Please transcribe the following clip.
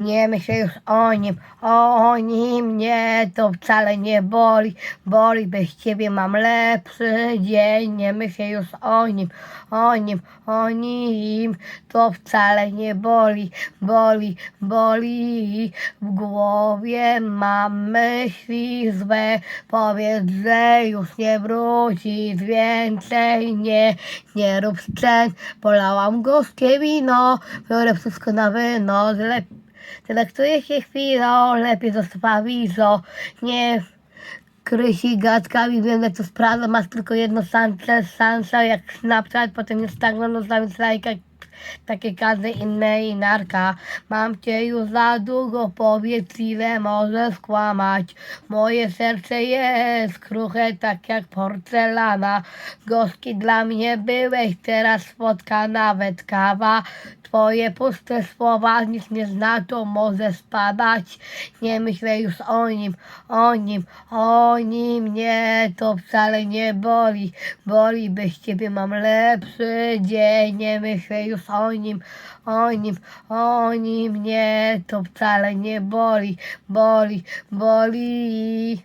Nie myślę już o nim, o nim nie, to wcale nie boli, boli, bez ciebie mam lepszy dzień, nie myślę już o nim, o nim, o nim, to wcale nie boli, boli, boli, w głowie mam myśli złe, powiedz, że już nie wrócisz więcej, nie, nie rób scen, polałam gorzkie wino, biorę wszystko na wynos, lepiej Telektuje się chwilą, lepiej zostawa wizo. Nie krysi gadkami, wiem, że to sprawdza, masz tylko jedno szanse, szansa jak Snapchat, potem Instagram, no zostawić lajka, takie każde inne i narka. Mam cię już za długo, powiedz ile możesz kłamać. Moje serce jest kruche, tak jak porcelana. Gorzki dla mnie byłeś, teraz spotka nawet kawa. Twoje puste słowa nic nie znaczą, może spadać. Nie myślę już o nim, o nim, o nim, nie, to wcale nie boli. Boli, bez ciebie mam lepszy dzień, nie myślę już o nim, o nim, o nim, nie, to wcale nie boli. Boli, boli.